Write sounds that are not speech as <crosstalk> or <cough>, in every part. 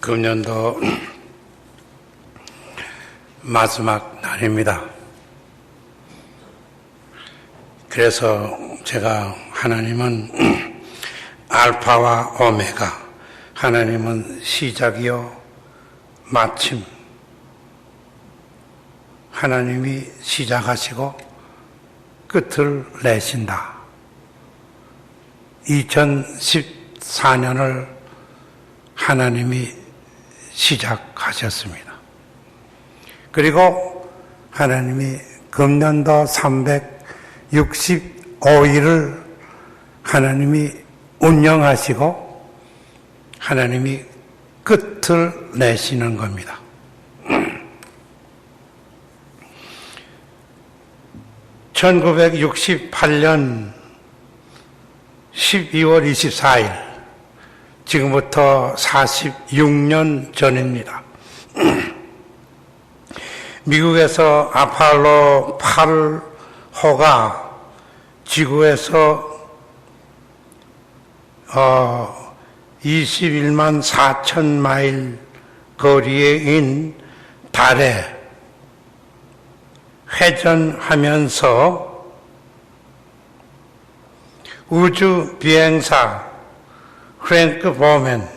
금년도 <clears throat> 마지막 날입니다. 그래서 제가 하나님은 <clears throat> 알파와 오메가, 하나님은 시작이요, 마침, 하나님이 시작하시고 끝을 내신다. 2014년을 하나님이 시작하셨습니다. 그리고 하나님이 금년도 365일을 하나님이 운영하시고 하나님이 끝을 내시는 겁니다. (1968년 12월 24일) 지금부터 46년 전입니다. <clears throat> 미국에서 아팔로 8호가 지구에서 어, 21만 4천 마일 거리에 인 달에 회전하면서 우주 비행사 프랭크 보맨,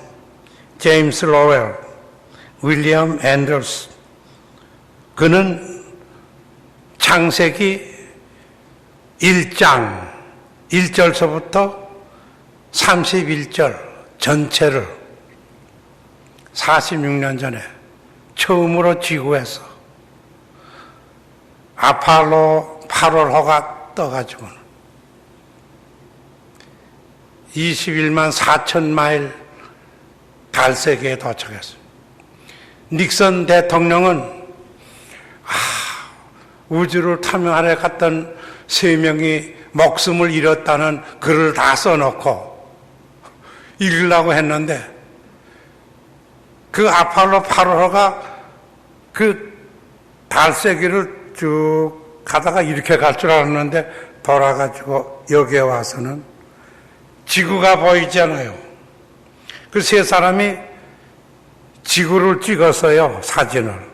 제임스 로웰, 윌리엄 앤더스 그는 창세기 1장 1절서부터 31절 전체를 46년 전에 처음으로 지구에서 아팔로 8월호가 떠가지고는 21만 4천 마일 달세계에 도착했습니다. 닉선 대통령은 아, 우주를 탐험하러 갔던 세 명이 목숨을 잃었다는 글을 다 써놓고 읽으려고 했는데 그 아팔로 8호가 그 달세기를 쭉 가다가 이렇게 갈 줄 알았는데 돌아가지고 여기에 와서는 지구가 보이잖아요. 그 세 사람이 지구를 찍었어요, 사진을.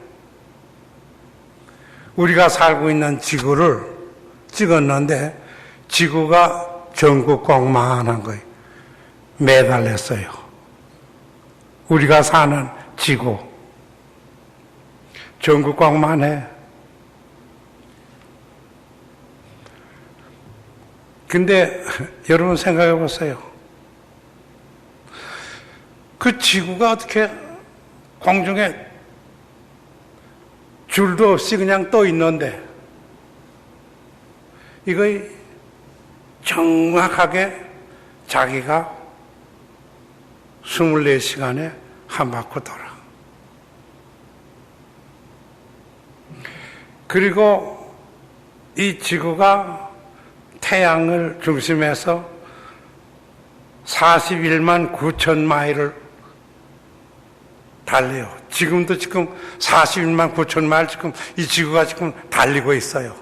우리가 살고 있는 지구를 찍었는데 지구가 전국공만한 거예요. 매달렸어요. 우리가 사는 지구. 전국공만해. 근데 여러분 생각해 보세요. 그 지구가 어떻게 공중에 줄도 없이 그냥 떠 있는데 이거 정확하게 자기가 24시간에 한 바퀴 돌아. 그리고 이 지구가 태양을 중심해서 41만 9천 마일을 달려요. 지금도 지금 41만 9천 마일 지금 이 지구가 지금 달리고 있어요.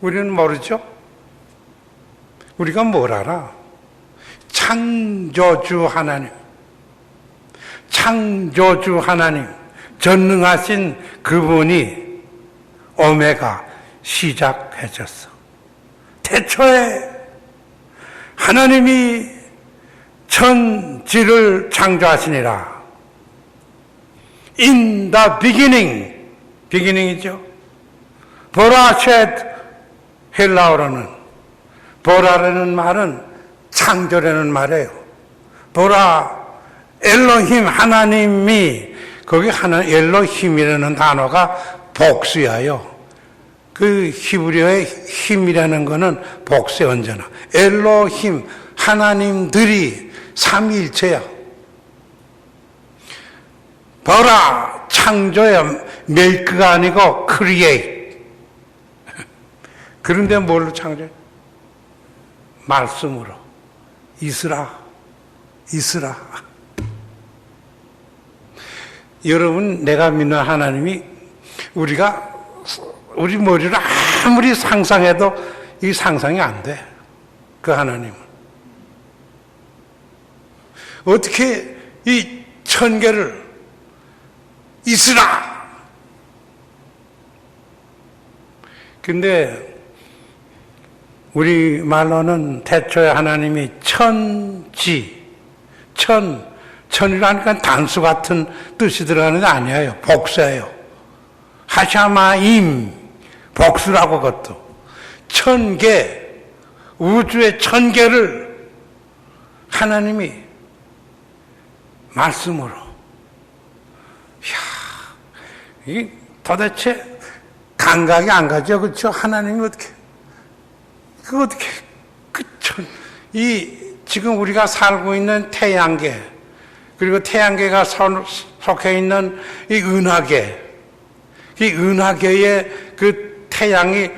우리는 모르죠? 우리가 뭘 알아? 창조주 하나님, 창조주 하나님, 전능하신 그분이 오메가 시작해졌어. 태초에 하나님이 천지를 창조하시니라. In the beginning, beginning이죠. 보라쉣 헬라어로는 보라라는 말은 창조라는 말이에요. 보라 엘로힘 하나님이 거기 하나 엘로힘이라는 단어가 복수야요. 그 히브리어의 힘이라는 것은 복수의 언제나 엘로힘 하나님들이 삼위일체야. 보라 창조야 메이크가 아니고 크리에이. <laughs> 그런데 뭘로 창조해? 말씀으로. 있으라. 있으라. <laughs> 여러분, 내가 믿는 하나님이 우리가 우리 머리를 아무리 상상해도 이 상상이 안 돼. 그 하나님은. 어떻게 이 천 개를 있으라. 근데 우리 말로는 태초에 하나님이 천지, 천, 천이라니까 단수 같은 뜻이 들어가는 게 아니에요. 복수예요. 하샤마임, 복수라고 그것도. 천 개, 우주의 천 개를 하나님이 말씀으로. 이야, 이 도대체 감각이 안 가죠. 그렇죠? 하나님이 어떻게, 그 어떻게, 그 천, 이, 지금 우리가 살고 있는 태양계, 그리고 태양계가 서- 속해 있는 이 은하계, 이 은하계의 그 태양이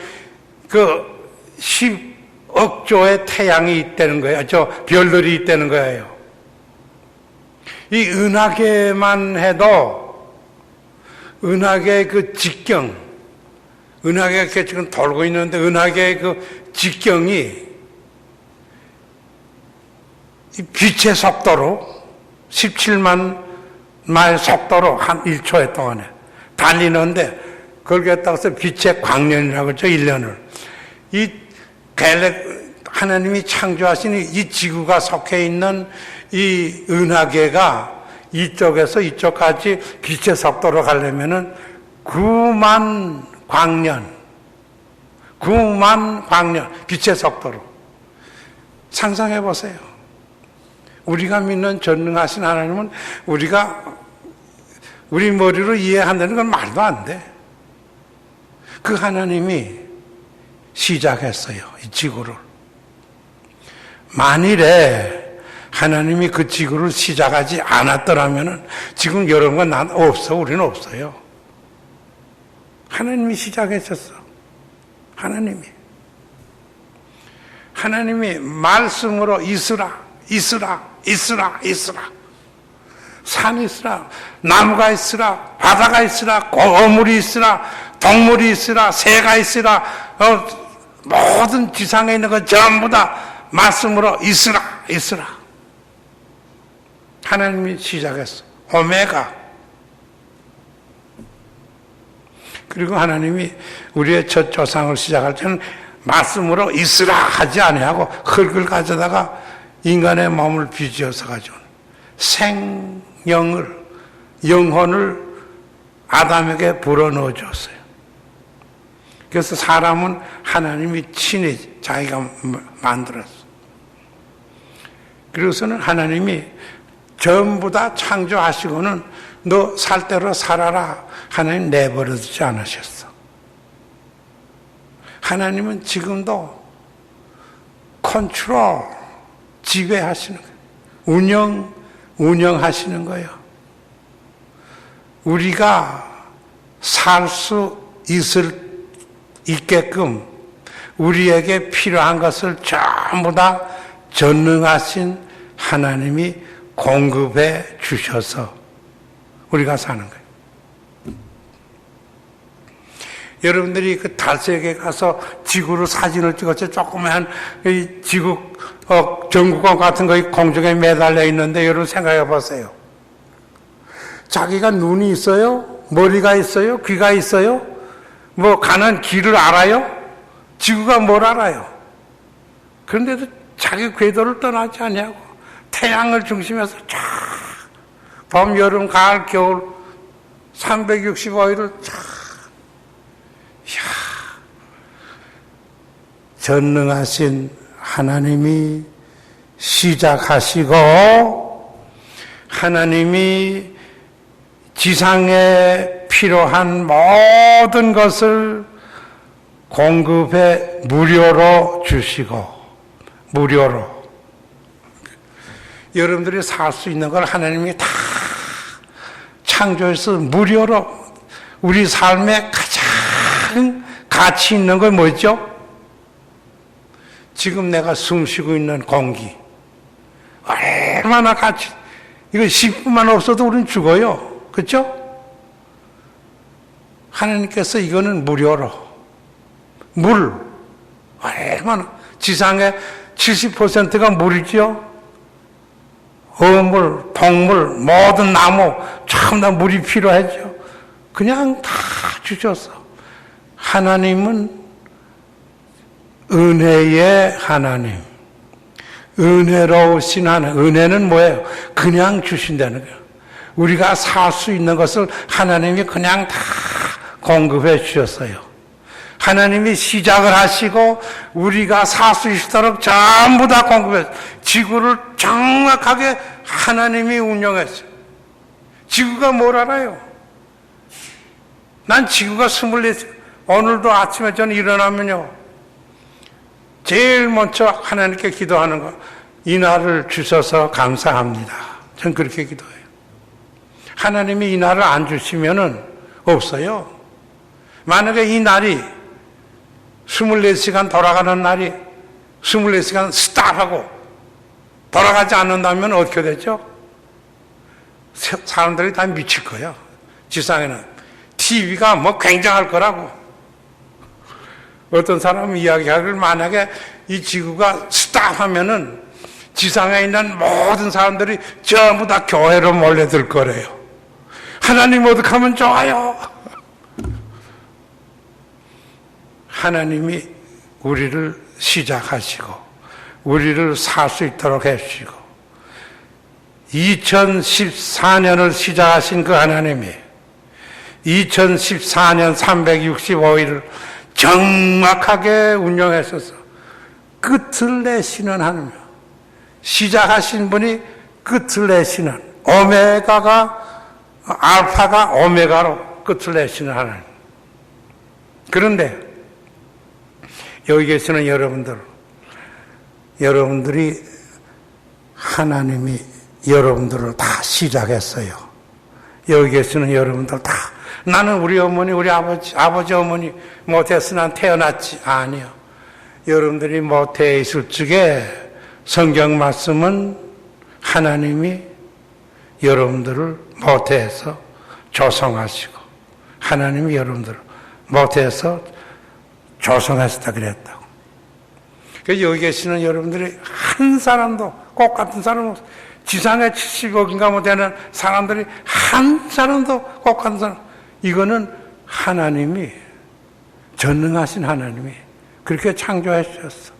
그 10억 조의 태양이 있다는 거예요. 저 별들이 있다는 거예요. 이 은하계만 해도 은하계의 그 직경, 은하계가 지금 돌고 있는데 은하계의 그 직경이 이 빛의 속도로 17만 마일 속도로 한 1초에 동안에 달리는데 그걸 갖다가 서 빛의 광년이라고 그러죠, 1년을. 이 갤렉, 하나님이 창조하신 이 지구가 속해 있는 이 은하계가 이쪽에서 이쪽까지 빛의 속도로 가려면은 9만 광년, 9만 광년, 빛의 속도로. 상상해 보세요. 우리가 믿는 전능하신 하나님은 우리가 우리 머리로 이해한다는 건 말도 안 돼. 그 하나님이 시작했어요. 이 지구를. 만일에 하나님이 그 지구를 시작하지 않았더라면 지금 여러분과 난 없어. 우리는 없어요. 하나님이 시작하셨어. 하나님이. 하나님이 말씀으로 있으라, 있으라, 있으라, 있으라. 산이 있으라, 나무가 있으라, 바다가 있으라, 거물이 있으라, 동물이 있으라, 새가 있으라, 어, 모든 지상에 있는 것 전부 다 말씀으로 있으라, 있으라. 하나님이 시작했어. 오메가. 그리고 하나님이 우리의 첫 조상을 시작할 때는 말씀으로 있으라 하지 아니하고 흙을 가져다가 인간의 몸을 빚어서 가져온 생명을 영혼을 아담에게 불어넣어 줬어요. 그래서 사람은 하나님이 친히 자기가 만들었어. 그래서는 하나님이 전부 다 창조하시고는 너 살 대로 살아라. 하나님 내버려 두지 않으셨어. 하나님은 지금도 컨트롤, 지배하시는 거예요. 운영, 운영하시는 거예요. 우리가 살 수 있을, 있게끔 우리에게 필요한 것을 전부 다 전능하신 하나님이 공급해 주셔서 우리가 사는 거예요. 여러분들이 그 달색에 가서 지구로 사진을 찍었죠. 조그만 이 지구 어, 전구권 같은 거 공중에 매달려 있는데 여러분 생각해 보세요. 자기가 눈이 있어요? 머리가 있어요? 귀가 있어요? 뭐 가는 길을 알아요? 지구가 뭘 알아요? 그런데도 자기 궤도를 떠나지 않냐고 태양을 중심해서 쫙 봄, 여름, 가을, 겨울 365일을 쫙 이야, 전능하신 하나님이 시작하시고 하나님이 지상에 필요한 모든 것을 공급해 무료로 주시고 무료로 여러분들이 살 수 있는 걸 하나님이 다 창조해서 무료로 우리 삶에 가장 가치 있는 건 뭐죠? 지금 내가 숨 쉬고 있는 공기. 얼마나 가치, 이거 10분만 없어도 우리는 죽어요. 그죠? 하나님께서 이거는 무료로. 물. 얼마나, 지상의 70%가 물이죠? 어물, 동물, 모든 나무 전부 다 물이 필요하죠. 그냥 다 주셨어. 하나님은 은혜의 하나님. 은혜로우신 하나님. 은혜는 뭐예요? 그냥 주신다는 거예요. 우리가 살 수 있는 것을 하나님이 그냥 다 공급해 주셨어요. 하나님이 시작을 하시고 우리가 살 수 있도록 전부 다 공급했어요. 지구를 정확하게 하나님이 운영했어요. 지구가 뭘 알아요? 난 지구가 스물네, 오늘도 아침에 저는 일어나면요. 제일 먼저 하나님께 기도하는 거, 이 날을 주셔서 감사합니다. 전 그렇게 기도해요. 하나님이 이 날을 안 주시면은 없어요. 만약에 이 날이 24시간 돌아가는 날이 24시간 스탑하고 돌아가지 않는다면 어떻게 되죠? 사- 사람들이 다 미칠 거예요. 지상에는. TV가 뭐 굉장할 거라고. 어떤 사람은 이야기하기를 만약에 이 지구가 스탑하면은 지상에 있는 모든 사람들이 전부 다 교회로 몰려들 거래요. 하나님 어떻게 하면 좋아요? 하나님이 우리를 시작하시고 우리를 살 수 있도록 해주시고 2014년을 시작하신 그 하나님이 2014년 365일을 정확하게 운영했어서 끝을 내시는 하나님 시작하신 분이 끝을 내시는 오메가가 알파가 오메가로 끝을 내시는 하나님. 그런데 여기 계시는 여러분들, 여러분들이 하나님이 여러분들을 다 시작했어요. 여기 계시는 여러분들 다. 나는 우리 어머니, 우리 아버지, 아버지 어머니 못해서 난 태어났지. 아니요. 여러분들이 못해 있을 적에 성경 말씀은 하나님이 여러분들을 못해서 조성하시고 하나님이 여러분들을 못해서 조성하셨다 그랬다고. 그래서 여기 계시는 여러분들이 한 사람도 꼭 같은 사람. 지상에 70억인가 뭐 되는 사람들이 한 사람도 꼭 같은 사람. 이거는 하나님이 전능하신 하나님이 그렇게 창조해 주셨어.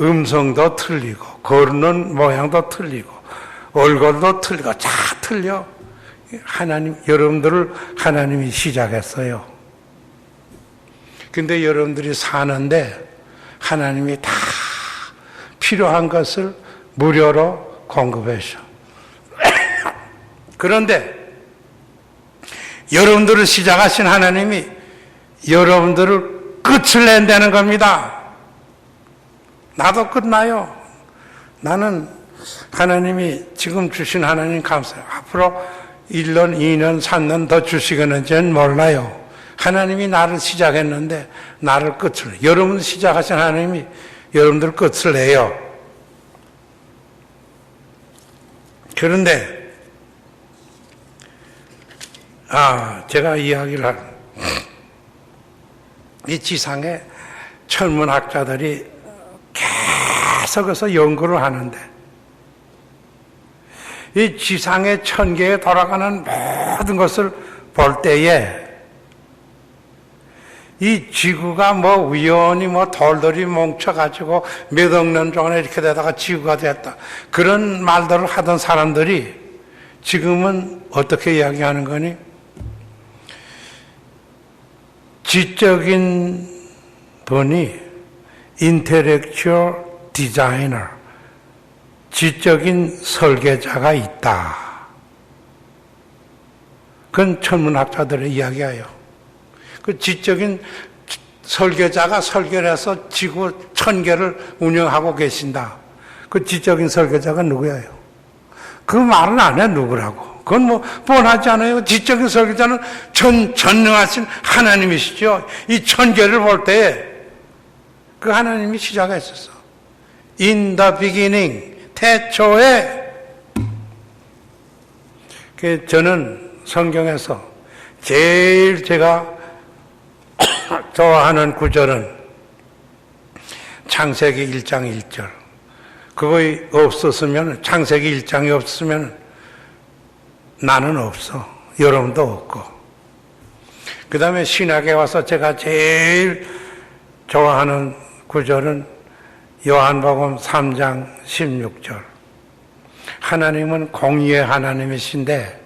음성도 틀리고 걸는 모양도 틀리고 얼굴도 틀리고 다 틀려. 하나님 여러분들을 하나님이 시작했어요. 근데 여러분들이 사는데 하나님이 다 필요한 것을 무료로 공급하셔. <coughs> 그런데 여러분들을 시작하신 하나님이 여러분들을 끝을 낸다는 겁니다. 나도 끝나요. 나는 하나님이 지금 주신 하나님 감사해요. 앞으로 1년, 2년, 3년 더 주시겠는지는 몰라요. 하나님이 나를 시작했는데 나를 끝을 내. 여러분 시작하신 하나님이 여러분들 끝을 내요. 그런데 아 제가 이야기를 할이 지상에 천문학자들이 계속해서 연구를 하는데 이 지상의 천계에 돌아가는 모든 것을 볼 때에 이 지구가 뭐 우연히 뭐 돌들이 뭉쳐가지고 몇 억 년 동안에 이렇게 되다가 지구가 됐다. 그런 말들을 하던 사람들이 지금은 어떻게 이야기하는 거니? 지적인 분이 인텔렉츄얼 디자이너, 지적인 설계자가 있다. 그건 천문학자들의 이야기예요. 그 지적인 설계자가 설계를 해서 지구 천 개를 운영하고 계신다. 그 지적인 설계자가 누구예요? 그 말은 안 해, 누구라고. 그건 뭐, 뻔하지 않아요. 지적인 설계자는 전, 전능하신 하나님이시죠. 이 천 개를 볼 때, 그 하나님이 시작했었어. In the beginning, 태초에, 그 저는 성경에서 제일 제가 좋아하는 구절은 창세기 1장 1절. 그거 없었으면 창세기 일장이 없었으면 나는 없어. 여러분도 없고. 그 다음에 신학에 와서 제가 제일 좋아하는 구절은 요한복음 3장 16절. 하나님은 공의의 하나님이신데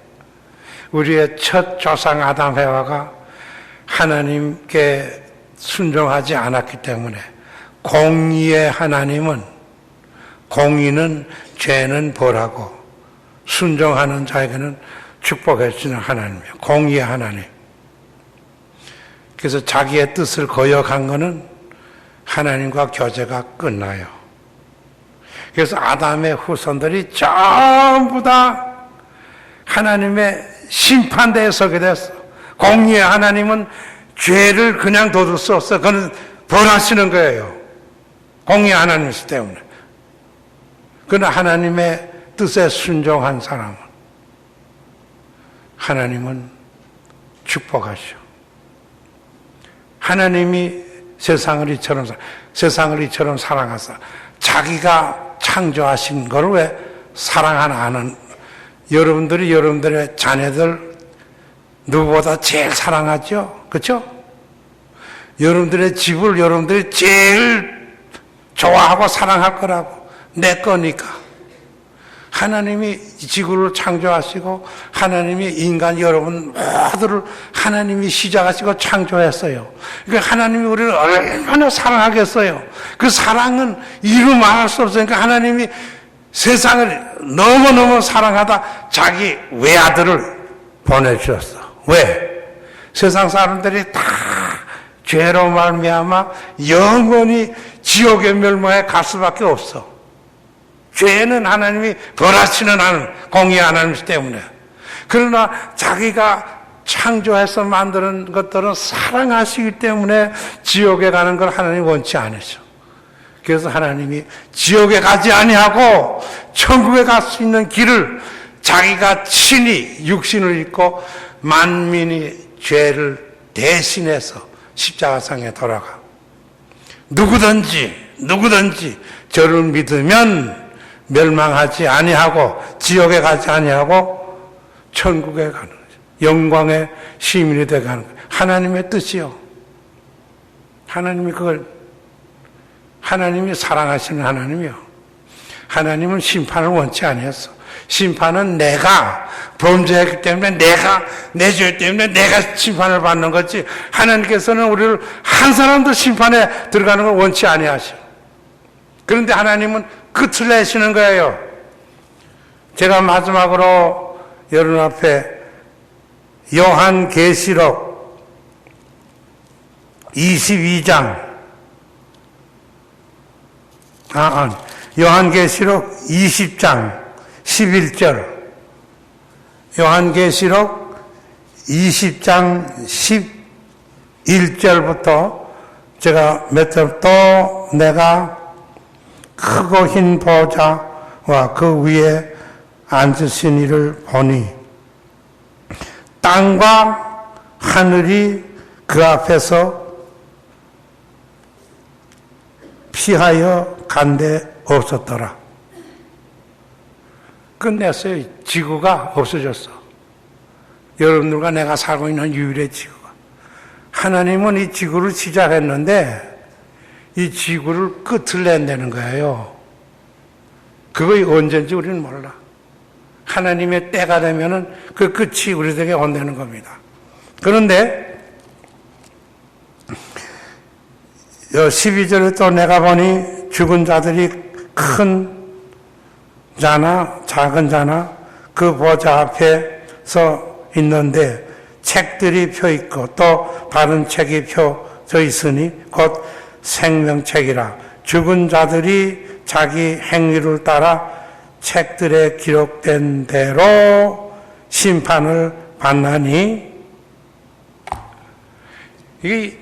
우리의 첫 조상 아담 해와가 하나님께 순종하지 않았기 때문에 공의의 하나님은 공의는 죄는 벌하고 순종하는 자에게는 축복해 주는 하나님이에요. 공의의 하나님. 그래서 자기의 뜻을 거역한 것은 하나님과 교제가 끝나요. 그래서 아담의 후손들이 전부 다 하나님의 심판대에 서게 됐어. 공의의 하나님은 죄를 그냥 둬둘 수 없어. 그는 벌하시는 거예요. 공의의 하나님이기 때문에. 그러나 하나님의 뜻에 순종한 사람은 하나님은 축복하시오. 하나님이 세상을 이처럼 사- 세상을 이처럼 사랑하사 자기가 창조하신 것을 왜 사랑하나 하는 여러분들이 여러분들의 자녀들 누구보다 제일 사랑하죠? 그렇죠? 여러분들의 집을 여러분들이 제일 좋아하고 사랑할 거라고 내 거니까 하나님이 지구를 창조하시고 하나님이 인간 여러분 모두를 하나님이 시작하시고 창조했어요. 그러니까 하나님이 우리를 얼마나 사랑하겠어요. 그 사랑은 이루 말할 수 없으니까 하나님이 세상을 너무너무 사랑하다 자기 외아들을 보내주셨어. 왜? 세상 사람들이 다 죄로 말미암아 영원히 지옥에 멸망해 갈 수밖에 없어. 죄는 하나님이 벌하시는 하나님, 공의 하나님이기 때문에. 그러나 자기가 창조해서 만드는 것들은 사랑하시기 때문에 지옥에 가는 걸 하나님 원치 않으셔. 그래서 하나님이 지옥에 가지 아니하고 천국에 갈 수 있는 길을 자기가 친히 육신을 입고 만민이 죄를 대신해서 십자가상에 돌아가. 누구든지 누구든지 저를 믿으면 멸망하지 아니하고 지옥에 가지 아니하고 천국에 가는 거죠. 영광의 시민이 되게 하는 거예요. 하나님의 뜻이요. 하나님이 그걸 하나님이 사랑하시는 하나님이요. 하나님은 심판을 원치 아니했어. 심판은 내가 범죄했기 때문에 내가 내 죄 때문에 내가 심판을 받는 거지. 하나님께서는 우리를 한 사람도 심판에 들어가는 걸 원치 아니하셔. 그런데 하나님은 끝을 내시는 거예요. 제가 마지막으로 여러분 앞에 요한 계시록 22장 아, 아 요한 계시록 20장 11절 요한 계시록 20장 11절부터 제가 몇 절 또 내가 크고 흰 보좌와 그 위에 앉으신 이를 보니 땅과 하늘이 그 앞에서 피하여 간데 없었더라. 끝냈어요. 지구가 없어졌어. 여러분들과 내가 살고 있는 유일의 지구가. 하나님은 이 지구를 시작했는데 이 지구를 끝을 낸다는 거예요. 그거 언제인지 우리는 몰라. 하나님의 때가 되면은 그 끝이 우리에게 온다는 겁니다. 그런데 12절에 또 내가 보니 죽은 자들이 큰 자나 작은 자나 그 보좌 앞에서 있는데 책들이 펴 있고 또 다른 책이 펴져 있으니 곧 생명책이라 죽은 자들이 자기 행위를 따라 책들에 기록된 대로 심판을 받나니 이게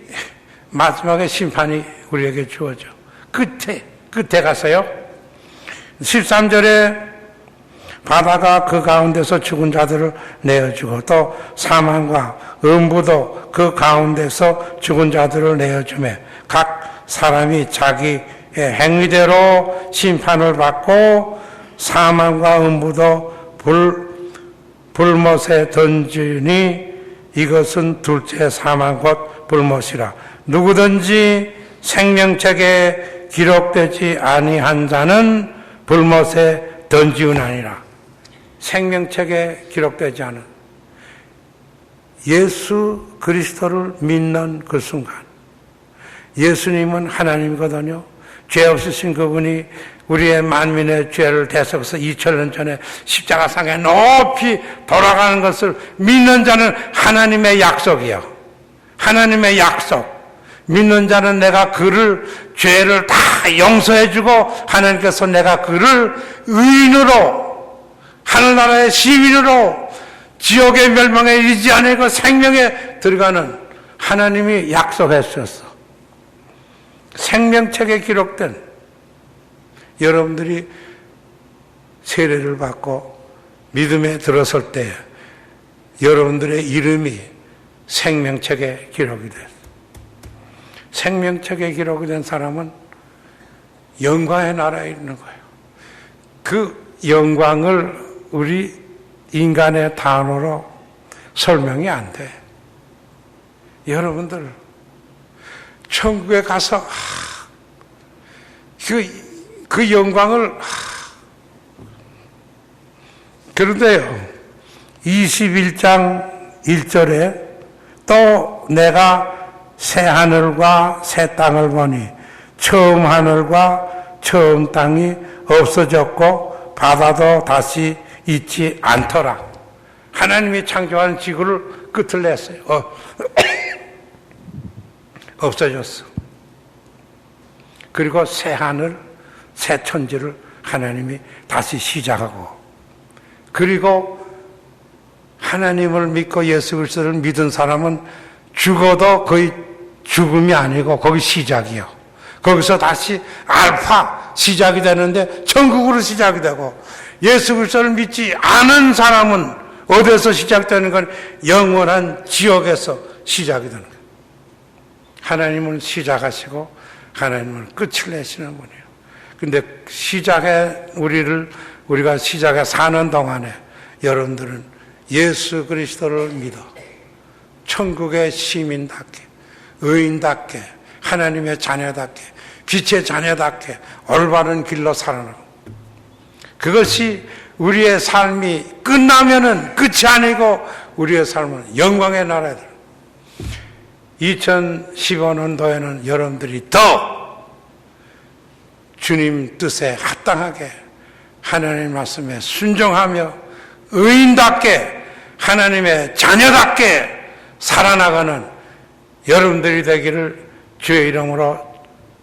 마지막에 심판이 우리에게 주어져. 끝에, 끝에 가서요. 13절에 바다가 그 가운데서 죽은 자들을 내어주고 또 사망과 음부도 그 가운데서 죽은 자들을 내어주매 각 사람이 자기 예, 행위대로 심판을 받고 사망과 음부도 불, 불못에 던지니 이것은 둘째 사망 곧 불못이라. 누구든지 생명책에 기록되지 아니한 자는 불못에 던지우나니라 생명책에 기록되지 않은 예수 그리스도를 믿는 그 순간 예수님은 하나님이거든요. 죄 없으신 그분이 우리의 만민의 죄를 대속해서 2000년 전에 십자가 상에 높이 돌아가는 것을 믿는 자는 하나님의 약속이요. 하나님의 약속. 믿는 자는 내가 그를 죄를 다 용서해주고 하나님께서 내가 그를 의인으로 하늘나라의 시민으로 지옥의 멸망에 이르지 않고 생명에 들어가는 하나님이 약속했었어. 생명책에 기록된 여러분들이 세례를 받고 믿음에 들어설 때 여러분들의 이름이 생명책에 기록이 됐어. 생명책에 기록이 된 사람은 영광의 나라에 있는 거예요. 그 영광을 우리 인간의 단어로 설명이 안 돼. 여러분들, 천국에 가서, 하, 그, 그 영광을, 하, 그런데요, 21장 1절에 또 내가 새 하늘과 새 땅을 보니 처음 하늘과 처음 땅이 없어졌고 바다도 다시 있지 않더라. 하나님이 창조한 지구를 끝을 냈어요. 어, <coughs> 없어졌어. 그리고 새 하늘, 새 천지를 하나님이 다시 시작하고 그리고 하나님을 믿고 예수 그리스도를 믿은 사람은 죽어도 거의 죽음이 아니고 거기 시작이요. 거기서 다시 알파 시작이 되는데 천국으로 시작이 되고 예수 그리스도를 믿지 않은 사람은 어디서 시작되는 건 영원한 지옥에서 시작이 되는 거예요. 하나님은 시작하시고 하나님은 끝을 내시는 분이에요. 근데 시작에 우리를 우리가 시작에 사는 동안에 여러분들은 예수 그리스도를 믿어 천국의 시민답게 의인답게 하나님의 자녀답게 빛의 자녀답게 올바른 길로 살아나고. 그것이 우리의 삶이 끝나면은 끝이 아니고 우리의 삶은 영광의 나라에 들 2015년도에는 여러분들이 더 주님 뜻에 합당하게 하나님 말씀에 순종하며 의인답게 하나님의 자녀답게 살아나가는 여러분들이 되기를 주의 이름으로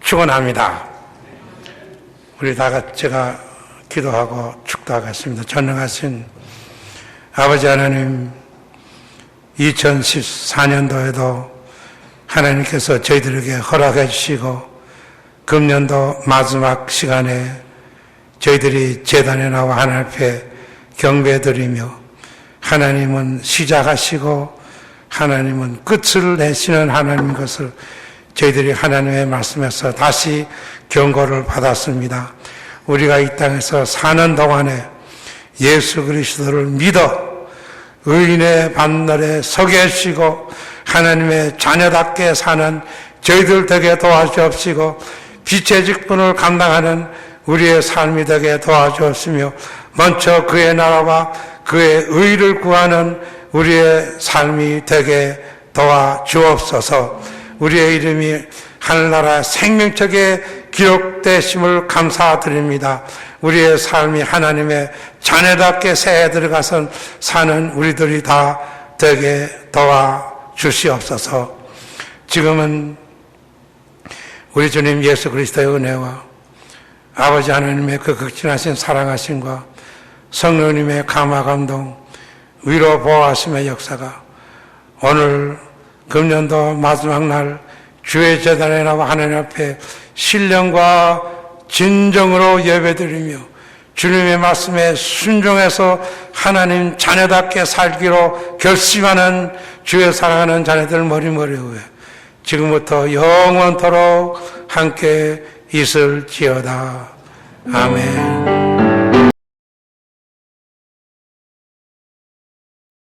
축원합니다. 우리 다 같이 제가 기도하고 축도하겠습니다. 전능하신 아버지 하나님, 2014년도에도 하나님께서 저희들에게 허락해 주시고 금년도 마지막 시간에 저희들이 재단에 나와 하나님 앞에 경배 드리며 하나님은 시작하시고 하나님은 끝을 내시는 하나님 것을 저희들이 하나님의 말씀에서 다시 경고를 받았습니다. 우리가 이 땅에서 사는 동안에 예수 그리스도를 믿어 의인의 반열에 서게 하시고 하나님의 자녀답게 사는 저희들 되게 도와주옵시고 빛의 직분을 감당하는 우리의 삶이 되게 도와주옵시며 먼저 그의 나라와 그의 의를 구하는 우리의 삶이 되게 도와주옵소서 우리의 이름이 하늘나라 생명책에 기록되심을 감사드립니다. 우리의 삶이 하나님의 자녀답게 새해 들어가서 사는 우리들이 다 되게 도와 주시옵소서. 지금은 우리 주님 예수 그리스도의 은혜와 아버지 하나님의 그 극진하신 사랑하심과 성령님의 감화 감동, 위로 보호하심의 역사가 오늘 금년도 마지막 날 주의 재단에 나와 하나님 앞에 신령과 진정으로 예배드리며 주님의 말씀에 순종해서 하나님 자녀답게 살기로 결심하는 주의 사랑하는 자녀들 머리머리 위에 지금부터 영원토록 함께 있을지어다. 아멘.